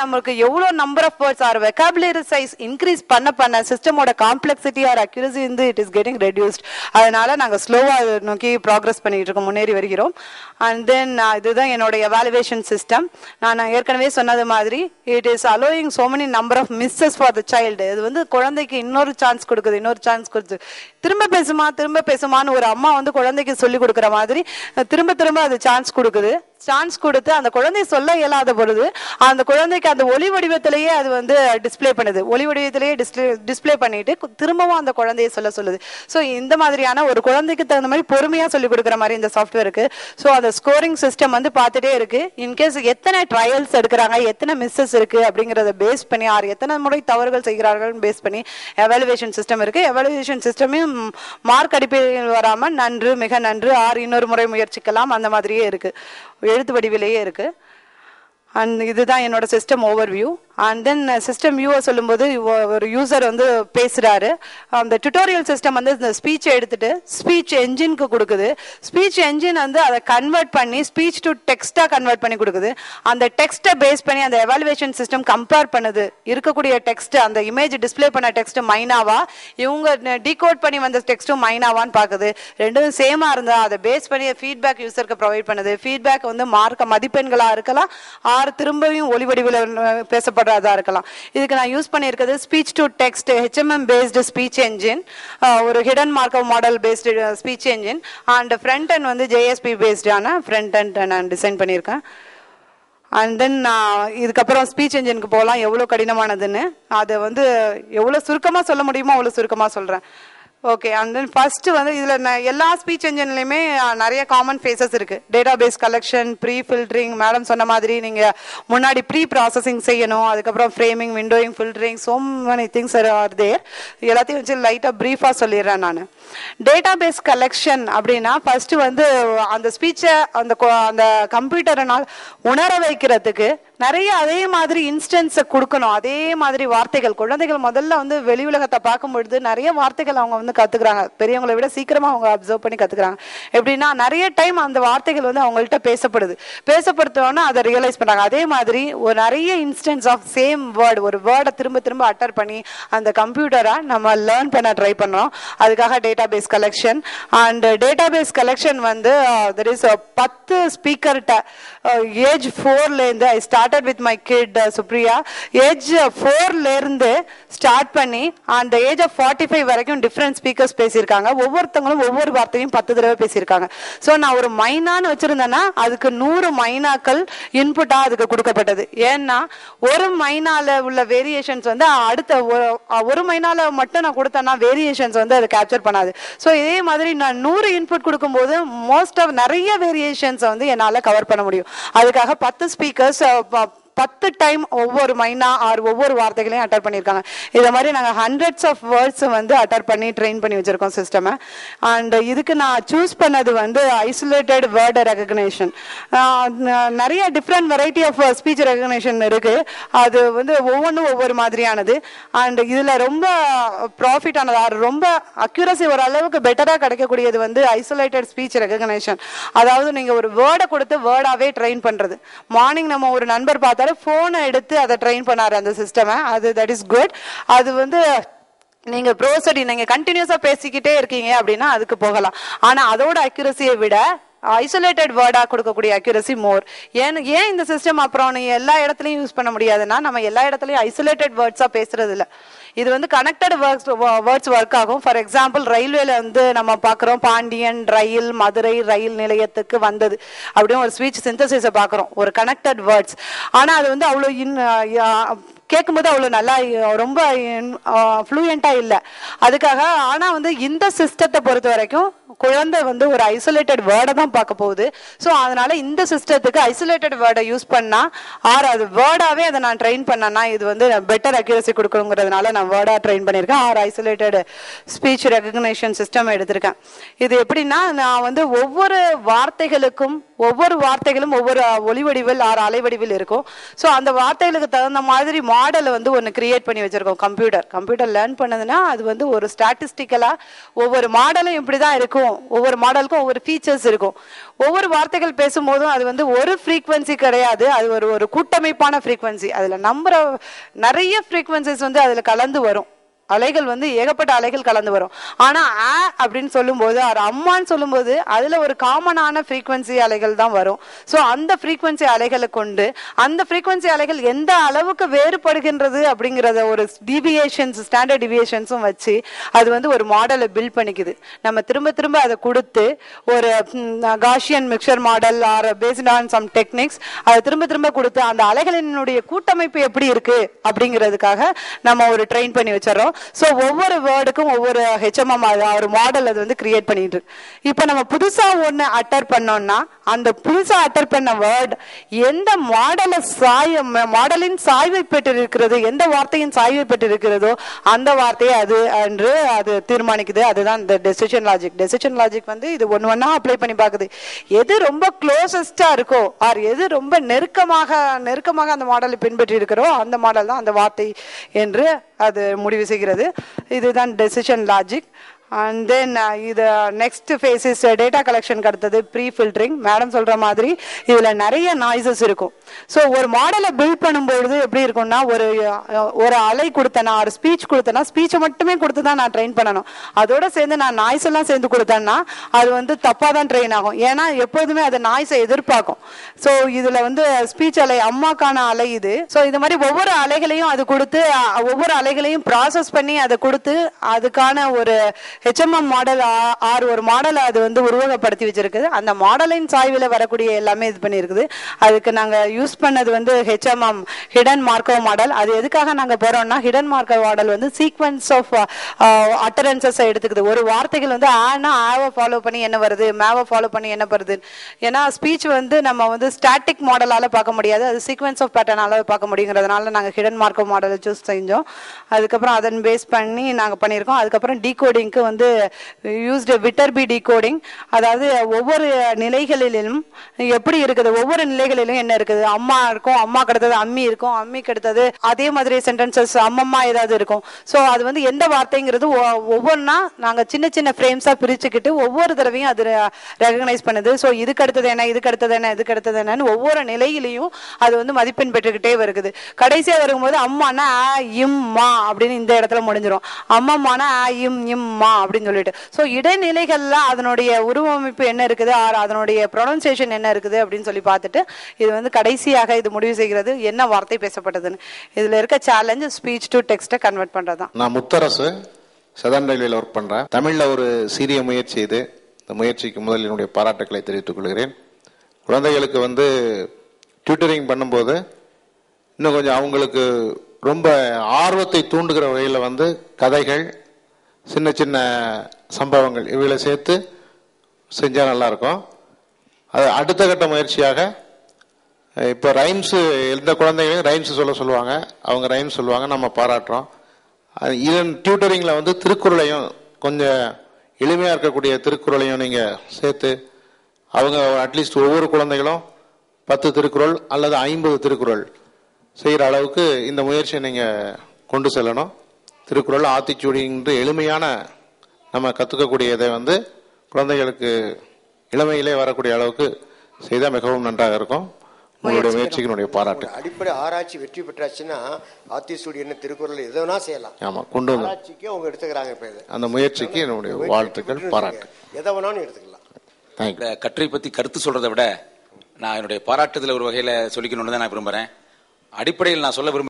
நம்மளுக்கு எவ்வளோ number of words or vocabulary size increase பண்ண பண்ண சிஸ்டமோட காம்ப்ளெக்சிட்டி ஆர் அக்யூரசி வந்து இட் இஸ் கெட்டிங் ரெடியூஸ்ட் அதனால நாங்கள் ஸ்லோவாக நோக்கி ப்ராக்ரஸ் பண்ணிட்டு இருக்கோம் முன்னேறி வருகிறோம். அண்ட் தென் இதுதான் என்னோட எவாலுவேஷன் சிஸ்டம் நான் ஏற்கனவே சொன்னது மாதிரி it is allowing so many number of misses for the child இது வந்து குழந்தைக்கு இன்னொரு சான்ஸ் கொடுக்குது இன்னொரு சான்ஸ் கொடுத்து. திரும்ப பேசுமா திரும்ப பேசுமான்னு ஒரு அம்மா வந்து குழந்தைக்கு சொல்லி கொடுக்குற மாதிரி திரும்ப திரும்ப அது சான்ஸ் கொடுக்குது. சான்ஸ் கொடுத்து அந்த குழந்தை சொல்ல இயலாத பொழுது அந்த குழந்தைக்கு அந்த ஒளி வடிவத்திலேயே அது வந்து டிஸ்ப்ளே பண்ணுது. ஒளி வடிவத்திலேயே டிஸ்ப்ளே டிஸ்ப்ளே பண்ணிட்டு திரும்பவும் அந்த குழந்தைய சொல்ல சொல்லுது. ஸோ இந்த மாதிரியான ஒரு குழந்தைக்கு தகுந்த மாதிரி பொறுமையா சொல்லி கொடுக்குற மாதிரி இந்த சாஃப்ட்வேருக்கு ஸோ அந்த ஸ்கோரிங் சிஸ்டம் வந்து பார்த்துட்டே இருக்கு. இன்கேஸ் எத்தனை ட்ரையல்ஸ் எடுக்கிறாங்க எத்தனை மிஸ்ஸஸ் இருக்கு அப்படிங்கறத பேஸ் பண்ணி ஆறு எத்தனை முறை தவறுகள் செய்கிறார்கள் பேஸ் பண்ணி எவாலுவேஷன் சிஸ்டம் இருக்கு. எவாலுவேஷன் சிஸ்டமையும் மார்க் அடிப்படையில் வராமல் நன்று மிக நன்று ஆர் இன்னொரு முறை முயற்சிக்கலாம். அந்த மாதிரியே இருக்கு. எழுத்து வடிவிலேயே இருக்கு. அண்ட் இதுதான் என்னோட system overview and then system வியூவை சொல்லும்போது ஒரு யூசர் வந்து பேசுகிறாரு அந்த டுட்டோரியல் சிஸ்டம் வந்து இந்த ஸ்பீச்சை எடுத்துட்டு ஸ்பீச் என்ஜினுக்கு கொடுக்குது. ஸ்பீச் என்ஜின் வந்து அதை கன்வெர்ட் பண்ணி ஸ்பீச் டு டெக்ஸ்ட்டாக கன்வெர்ட் பண்ணி கொடுக்குது. அந்த டெக்ஸ்ட்டை பேஸ் பண்ணி அந்த எவாலுவேஷன் சிஸ்டம் கம்பேர் பண்ணுது. இருக்கக்கூடிய டெக்ஸ்ட் அந்த இமேஜ் டிஸ்ப்ளே பண்ண டெக்ஸ்ட் மைனாவா இவங்க டீகோட் பண்ணி வந்த டெக்ஸ்ட்டும் மைனாவான்னு பார்க்குது ரெண்டும் சேமாக இருந்தால் அதை பேஸ் பண்ணி ஃபீட்பேக் யூசருக்கு ப்ரொவைட் பண்ணுது. ஃபீட்பேக் வந்து மார்க்க மதிப்பெண்களாக இருக்கலாம். யார் திரும்பவும் ஒளி வடிவில் பேசப்படுறதா இருக்கலாம். இதுக்கு நான் யூஸ் பண்ணியிருக்கிறது speech to text HMM based speech engine ஒரு hidden Markov model based speech engine and front end வந்து ஜேஎஸ்பி பேஸ்டான ஃப்ரண்ட் அண்ட் நான் டிசைன் பண்ணியிருக்கேன். அண்ட் தென் இதுக்கப்புறம் ஸ்பீச் என்ஜினுக்கு போகலாம் எவ்வளோ கடினமானதுன்னு. அதை வந்து எவ்வளோ சுருக்கமாக சொல்ல முடியுமோ அவ்வளோ சுருக்கமாக சொல்கிறேன் ஓகே அண்ட் தென் ஃபர்ஸ்ட் வந்து இதில் எல்லா ஸ்பீச் என்ஜின்லையுமே நிறைய காமன் ஃபேஸஸ் இருக்கு. Data base collection pre filtering madam சொன்ன மாதிரி நீங்கள் முன்னாடி ப்ரீ ப்ராசஸிங் செய்யணும் அதுக்கப்புறம் framing windowing filtering so many things are there எல்லாத்தையும் வச்சு லைட்டாக ப்ரீஃபாக சொல்லிடுறேன் நான். டேட்டா பேஸ் கலெக்ஷன் அப்படின்னா ஃபர்ஸ்ட் வந்து அந்த ஸ்பீச்சை அந்த அந்த கம்ப்யூட்டர்னால் உணர வைக்கிறதுக்கு நிறைய அதே மாதிரி இன்ஸ்டன்ஸை கொடுக்கணும். அதே மாதிரி வார்த்தைகள். குழந்தைகள் முதல்ல வந்து வெளி உலகத்தை பார்க்கும் பொழுது நிறைய வார்த்தைகள் அவங்க வந்து கற்றுக்குறாங்க பெரியவங்களை விட சீக்கிரமாக அவங்க அப்சர்வ் பண்ணி கற்றுக்குறாங்க எப்படின்னா நிறைய டைம் அந்த வார்த்தைகள் வந்து அவங்கள்ட்ட பேசப்படுது. பேசப்படுத்தோன்னா அதை ரியலைஸ் பண்ணுறாங்க அதே மாதிரி ஒரு நிறைய இன்ஸ்டன்ஸ் ஆஃப் சேம் வேர்டு ஒரு வேர்டை திரும்ப திரும்ப அட்டர் பண்ணி அந்த கம்ப்யூட்டரை நம்ம லேர்ன் பண்ண ட்ரை பண்ணுறோம் அதுக்காக data base collection and data base collection வந்து uh, தெர் இஸ் பத்து ஸ்பீக்கர்கிட்ட age ஃபோர்லேருந்து I start started with my kid Supriya age ஃபோர்ல இருந்து ஸ்டார்ட் பண்ணி அந்த ஏஜ் ஆஃப் ஃபார்ட்டி ஃபைவ் வரைக்கும் டிஃப்ரெண்ட் ஸ்பீக்கர்ஸ் பேசியிருக்காங்க. ஒவ்வொருத்தவங்களும் ஒவ்வொரு வார்த்தையும் பத்து தடவை பேசியிருக்காங்க. ஸோ நான் ஒரு மைனான்னு வச்சிருந்தேன்னா அதுக்கு நூறு மைனாக்கள் இன்புட்டாக அதுக்கு கொடுக்கப்பட்டது. ஏன்னா ஒரு மைனால உள்ள வேரியேஷன்ஸ் வந்து அடுத்த ஒரு- ஒரு மைனால மட்டும் நான் கொடுத்தேன்னா வேரியேஷன்ஸ் வந்து அது கேப்சர் பண்ணாது. ஸோ இதே மாதிரி நான் நூறு இன்புட் கொடுக்கும்போது மோஸ்ட் ஆஃப் நிறைய வேரியேஷன்ஸ் வந்து என்னால் கவர் பண்ண முடியும். அதுக்காக பத்து ஸ்பீக்கர்ஸ் பத்து டைம் ஒவ்வொரு மைனா ஆர் ஒவ்வொரு வார்த்தைகளையும் அட்டர் பண்ணியிருக்காங்க. இதை மாதிரி நாங்கள் ஹண்ட்ரட்ஸ் ஆஃப் வேர்ட்ஸ் வந்து அட்டர் பண்ணி ட்ரெயின் பண்ணி வச்சிருக்கோம் சிஸ்டமை அண்ட் இதுக்கு நான் சூஸ் பண்ணது வந்து ஐசோலேட்டட் வேர்டு ரெகக்னேஷன் நிறைய different variety of speech recognition இருக்கு. அது வந்து ஒவ்வொன்றும் ஒவ்வொரு மாதிரியானது. அண்ட் இதில் ரொம்ப ப்ராஃபிட் ஆனது ரொம்ப அக்யூரசி ஒரு அளவுக்கு பெட்டராக கிடைக்கக்கூடியது வந்து ஐசோலேட்டட் ஸ்பீச் ரெகக்னேஷன் அதாவது நீங்கள் ஒரு வேர்டை கொடுத்து வேர்டாகவே ட்ரெயின் பண்ணுறது மார்னிங் நம்ம ஒரு நண்பர் பார்த்தாரு ஃபோனை எடுத்து அதை ட்ரெயின் பண்ணாரு அந்த சிஸ்டமை அது தட் இஸ் குட் அது வந்து நீங்க ப்ரோசடி நீங்க கண்டினியூஸா பேசிக்கிட்டே இருக்கீங்க அப்படின்னா அதுக்கு போகலாம். ஆனா அதோட அக்யூரஸியை விட Uh, ஐசோலேட்டட் வேர்டாக கொடுக்கக்கூடிய அக்யூரசி மோர் ஏன் ஏன் இந்த சிஸ்டம் அப்புறம் நீ எல்லா இடத்துலையும் யூஸ் பண்ண முடியாதுன்னா நம்ம எல்லா இடத்துலையும் ஐசோலேட்டட் வேர்ட்ஸாக பேசுறது இல்லை. இது வந்து கனெக்டட் வேர்ட்ஸ் வேர்ட்ஸ் ஒர்க் ஆகும். ஃபார் எக்ஸாம்பிள் ரயில்வேல வந்து நம்ம பார்க்குறோம் பாண்டியன் ரயில் மதுரை ரயில் நிலையத்துக்கு வந்தது. அப்படின்னு ஒரு ஸ்பீச் சிந்தசிஸை பார்க்குறோம் ஒரு கனெக்டட் வேர்ட்ஸ் ஆனால் அது வந்து அவ்வளோ இன் கேட்கும்போது அவ்வளோ நல்லா ரொம்ப ஃப்ளூயண்ட்டாக இல்லை. அதுக்காக ஆனால் வந்து இந்த சிஸ்டத்தை பொறுத்த வரைக்கும் குழந்தை வந்து ஒரு ஐசோலேட்டட் வேர்டை தான் பார்க்க போகுது. ஸோ அதனால இந்த சிஸ்டத்துக்கு ஐசோலேட்டட் வேர்டை யூஸ் பண்ணால் ஆர் அது வேர்டாகவே அதை நான் ட்ரெயின் பண்ணேன்னா இது வந்து பெட்டர் அக்யூரசி கொடுக்கணுங்கிறதுனால நான் வேர்டாக ட்ரெயின் பண்ணியிருக்கேன். Or isolated speech recognition system எடுத்திருக்கேன். இது எப்படின்னா நான் வந்து ஒவ்வொரு வார்த்தைகளுக்கும் ஒவ்வொரு வார்த்தைகளும் ஒவ்வொரு ஒளி வடிவில் ஆறு அலைவடிவில் இருக்கும். ஸோ அந்த வார்த்தைகளுக்கு தகுந்த மாதிரி மாடலை வந்து ஒன்று கிரியேட் பண்ணி வச்சுருக்கோம் கம்ப்யூட்டர் கம்ப்யூட்டர் லேர்ன் பண்ணதுன்னா அது வந்து ஒரு ஸ்டாட்டிஸ்டிக்கலாக ஒவ்வொரு மாடலும் இப்படி தான் இருக்கும். ஒவ்வொரு மாடலுக்கும் ஒவ்வொரு ஃபீச்சர்ஸ் இருக்கும். ஒவ்வொரு வார்த்தைகள் பேசும்போதும் அது வந்து ஒரு ஃப்ரீக்வன்சி கிடையாது. அது ஒரு ஒரு கூட்டமைப்பான ஃப்ரீக்வன்சி அதில் நம்புற நிறைய ஃப்ரீக்வன்சிஸ் வந்து அதில் கலந்து வரும். அலைகள் வந்து ஏகப்பட்ட அலைகள் கலந்து வரும். ஆனா ஆ அப்படின்னு சொல்லும்போது அது அம்மான்னு சொல்லும்போது அதுல ஒரு காமனான ஃப்ரீக்வன்சி அலைகள் தான் வரும். ஸோ அந்த ஃப்ரீக்வன்சி அலைகளை கொண்டு அந்த ஃப்ரீக்வன்சி அலைகள் எந்த அளவுக்கு வேறுபடுகின்றது அப்படிங்கிறத ஒரு டிவியேஷன்ஸ் ஸ்டாண்டர்ட் டிவியேஷன்ஸும் வச்சு அது வந்து ஒரு மாடலை பில்ட் பண்ணிக்குது. நம்ம திரும்ப திரும்ப அதை கொடுத்து ஒரு Gaussian mixture model or based on some techniques அதை திரும்ப திரும்ப கொடுத்து அந்த அலைகளினுடைய கூட்டமைப்பு எப்படி இருக்கு அப்படிங்கிறதுக்காக நம்ம ஒரு ட்ரெயின் பண்ணி வச்சிடறோம். ஸோ ஒவ்வொரு வேர்டுக்கும் ஒவ்வொரு ஹெச்எம்எம் ஒரு மாடல் அது வந்து கிரியேட் பண்ணிட்டு இருக்கு. இப்போ நம்ம புதுசாக ஒன்று அட்டர் பண்ணோம்னா அந்த புதுசா அட்டர் பண்ண வேர்டு எந்த மாடலை சாய மாடலின் சாய்வை பெற்றிருக்கிறது எந்த வார்த்தையின் சாய்வை பெற்றிருக்கிறதோ அந்த வார்த்தையை அது என்று அது தீர்மானிக்குது. அதுதான் இந்த டெசிஷன் லாஜிக் டெசிஷன் லாஜிக் வந்து இது ஒன்று ஒன்றா அப்ளை பண்ணி பார்க்குது. எது ரொம்ப க்ளோசஸ்டாக இருக்கோ ஆர் எது ரொம்ப நெருக்கமாக நெருக்கமாக அந்த மாடலை பின்பற்றி இருக்கிறோ அந்த மாடல் தான் அந்த வார்த்தை என்று அது முடிவு செய்கிறது. இதுதான் decision logic and then uh, இது நெக்ஸ்ட் ஃபேஸ் இஸ் டேட்டா கலெக்ஷனுக்கு அடுத்தது ப்ரீ ஃபில்டரிங் மேடம் சொல்கிற மாதிரி இதில் நிறைய நாய்ஸஸ் இருக்கும். ஸோ ஒரு மாடலை பில்ட் பண்ணும்பொழுது எப்படி இருக்கும்னா ஒரு uh, ஒரு அலை கொடுத்தேன்னா ஒரு ஸ்பீச் கொடுத்தேன்னா ஸ்பீச்சை மட்டுமே கொடுத்து தான் நான் ட்ரெயின் பண்ணணும். அதோட சேர்ந்து நான் நாய்ஸ் எல்லாம் சேர்ந்து கொடுத்தேன்னா அது வந்து தப்பாக தான் ட்ரெயின் ஆகும். ஏன்னா எப்போதுமே அது நாய்ஸை எதிர்பார்க்கும். ஸோ இதில் வந்து uh, ஸ்பீச் அலை அம்மாக்கான அலை இது. ஸோ இது மாதிரி ஒவ்வொரு அலைகளையும் அது கொடுத்து ஒவ்வொரு அலைகளையும் ப்ராசஸ் பண்ணி அதை கொடுத்து அதுக்கான ஒரு ஹெச்எம்எம் மாடல் ஆறு ஒரு மாடலை அது வந்து உருவகப்படுத்தி வச்சிருக்குது. அந்த மாடலின் சாய்வில் வரக்கூடிய எல்லாமே இது பண்ணியிருக்குது அதுக்கு நாங்கள் யூஸ் பண்ணது வந்து ஹெச்எம்எம் ஹிடன் மார்க்கோ மாடல் அது எதுக்காக நாங்கள் போகிறோம்னா ஹிடன் மார்க்கோ மாடல் வந்து சீக்வன்ஸ் ஆஃப் அட்டரன்சஸை எடுத்துக்குது. ஒரு வார்த்தைகள் வந்து ஆனா ஆவை ஃபாலோ பண்ணி என்ன வருது மேவை ஃபாலோ பண்ணி என்ன வருது. ஏன்னா ஸ்பீச் வந்து நம்ம வந்து ஸ்டாட்டிக் மாடலால் பார்க்க முடியாது. அது சீக்வன்ஸ் ஆஃப் பேட்டர்னால பார்க்க முடியுங்கிறதுனால நாங்கள் ஹிடன் மார்க்கோ மாடலை சூஸ் செஞ்சோம். அதுக்கப்புறம் அதன் பேஸ் பண்ணி நாங்கள் பண்ணியிருக்கோம். அதுக்கப்புறம் டீகோடிங்க்கு வந்து யூஸ்டு விட்டர் பி டிகோடிங் அதாவது ஒவ்வொரு நிலைகளிலும் எப்படி இருக்குது? ஒவ்வொரு நிலைகளிலும் என்ன இருக்குது? அம்மா இருக்கும் அம்மா கிடைத்தது அம்மி இருக்கும் அம்மிக்கு அடுத்தது அதே மாதிரி சென்டென்சஸ் அம்மம்மா ஏதாவது இருக்கும். ஸோ அது வந்து எந்த வார்த்தைங்கிறது ஒ- ஒவ்வொன்றா நாங்கள் சின்ன சின்ன ஃப்ரேம்ஸாக பிரிச்சுக்கிட்டு ஒவ்வொரு தடவையும் அது ரெகனைஸ் பண்ணுது. ஸோ இதுக்கு அடுத்தது என்ன இதுக்கு அடுத்தது என்ன இதுக்கு அடுத்தது என்னன்னு ஒவ்வொரு நிலையிலையும் அது வந்து மதிப்பெண் பெற்றுக்கிட்டே வருது கடைசியாக வரும்போது அம்மானா ஆ அப்படின்னு இந்த இடத்துல முடிஞ்சிடும் அம்மம்மானா ஆ இம் இம்மா அப்படின்னு சொல்லிட்டு. ஸோ இடைநிலைகள்ல அதனுடைய உருவமைப்பு என்ன இருக்குது? ஆர் அதனுடைய ப்ரொனன்சியேஷன் என்ன இருக்குது? அப்படின்னு சொல்லி பார்த்துட்டு இது வந்து கடைசியாக இது முடிவு செய்கிறது என்ன வார்த்தை பேசப்பட்டதுன்னு. இதுல இருக்க சேலஞ்சு ஸ்பீச் டு டெக்ஸ்ட்டை கன்வெர்ட் பண்றதுதான். நான் முத்தரசு சதன் ரயில்வேல ஒர்க் பண்றேன். தமிழ்ல ஒரு சிறிய முயற்சி இது. இந்த முயற்சிக்கு முதல் என்னுடைய பாராட்டுக்களை தெரிவித்துக் கொள்கிறேன். குழந்தைகளுக்கு வந்து டியூட்டரிங் பண்ணும்போது இன்னும் கொஞ்சம் அவங்களுக்கு ரொம்ப ஆர்வத்தை தூண்டுகிற வகையில் வந்து கதைகள் சின்ன சின்ன சம்பவங்கள் இவைகளை சேர்த்து செஞ்சால் நல்லா இருக்கும் அது அடுத்த கட்ட முயற்சியாக இப்போ ரைம்ஸு எந்த குழந்தைகளையும் ரைம்ஸ் சொல்ல சொல்லுவாங்க. அவங்க ரைம்ஸ் சொல்லுவாங்க நம்ம பாராட்டுறோம். அது இதன் டியூட்டரிங்கில் வந்து திருக்குறளையும் கொஞ்சம் எளிமையாக இருக்கக்கூடிய திருக்குறளையும் நீங்கள் சேர்த்து அவங்க அட்லீஸ்ட் ஒவ்வொரு குழந்தைகளும் பத்து திருக்குறள் அல்லது ஐம்பது திருக்குறள் செய்கிற அளவுக்கு இந்த முயற்சியை நீங்கள் கொண்டு செல்லணும். திருக்குறள் ஆத்திச்சூடின்ற எளிமையான நம்ம கற்றுக்கக்கூடிய இதை வந்து குழந்தைகளுக்கு இளமையிலே வரக்கூடிய அளவுக்கு செய்தால் மிகவும் நன்றாக இருக்கும். உங்களுடைய முயற்சிக்கு என்னுடைய பாராட்டு. அடிப்படை ஆராய்ச்சி வெற்றி பெற்றாச்சுன்னா ஆத்திசூடி என்ன திருக்குறள் எது வேணா செய்யலாம். ஆமாம் கொண்டு வந்து. ஆராய்ச்சிக்கு அவங்க எடுத்துக்கிறாங்க இப்ப அந்த முயற்சிக்கு என்னுடைய வாழ்த்துக்கள் பாராட்டு. எதை வேணாலும் எடுத்துக்கலாம். கட்டுரை பத்தி கருத்து சொல்றதை விட நான் என்னுடைய பாராட்டுதல ஒரு வகையில சொல்லிக்கணும்னு தான் நான் விரும்புறேன். அடிப்படையில் நான் சொல்ல விரும்ப